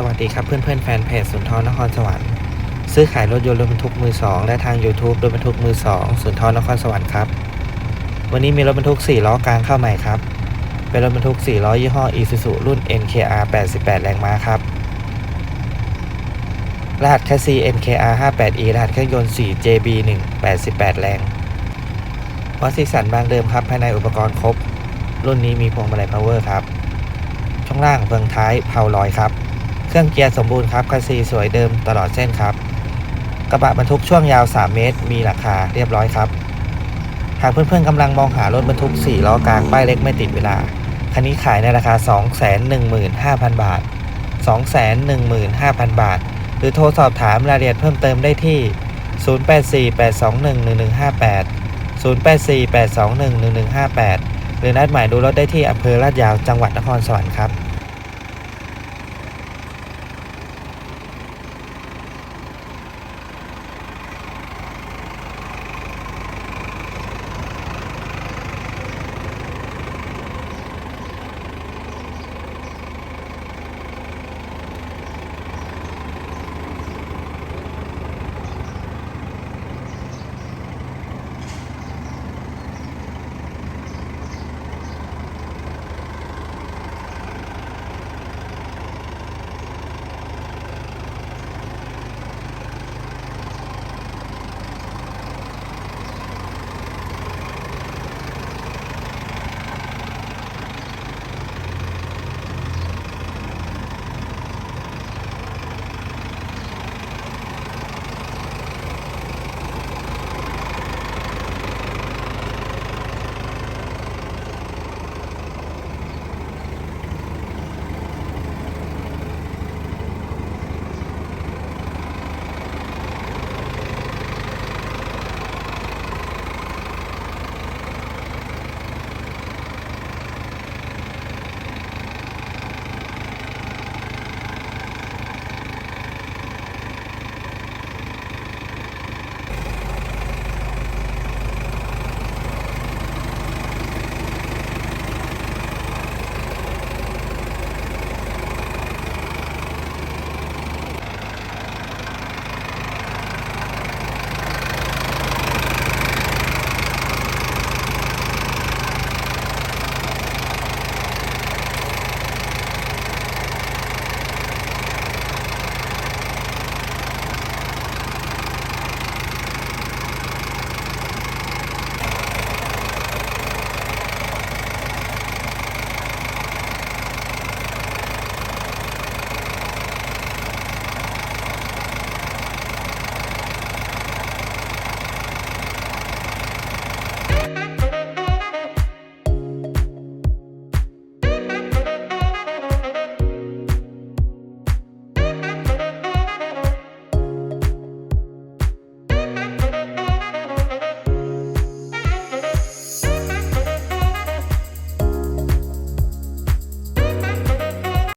สวัสดีครับเพื่อนเพื่อนแฟนเพจสุนทรนครสวรรค์ซื้อขายรถยนต์รถบรรทุกมือ2และทาง YouTube รถบรรทุกมือ2สุนทรนครสวรรค์ครับ วันนี้มีรถบรรทุก 4 ล้อกลางเข้าใหม่ครับ เป็นรถบรรทุก 4 ล้อยี่ห้อ Isuzu รุ่น NKR 88 แรงม้าครับ รหัสแคสซี NKR 58E รหัสเครื่องยนต์ 4 JB1 88 แรงวัสซิสันบางเดิมครับ ภายในอุปกรณ์ครบ รุ่นนี้มีพวงมาลัย power ครับ ช่วงล่างเฟืองท้ายเพาลอยครับ เครื่องเกียร์สมบูรณ์ครับคัสซีสวยเดิมตลอดเส้นครับ กระบะบรรทุกช่วงยาว 3 เมตร มีราคาเรียบร้อยครับ หากเพื่อนๆกำลังมองหารถบรรทุก 4 ล้อกลางป้ายเล็กไม่ติดเวลา คันนี้ขายในราคา 215,000 บาท 215,000 บาท หรือโทรสอบถามรายละเอียดเพิ่มเติมได้ที่ 0848211158 0848211158 หรือนัดหมายดูรถได้ที่อำเภอลาดยาวจังหวัดนครสวรรค์ครับ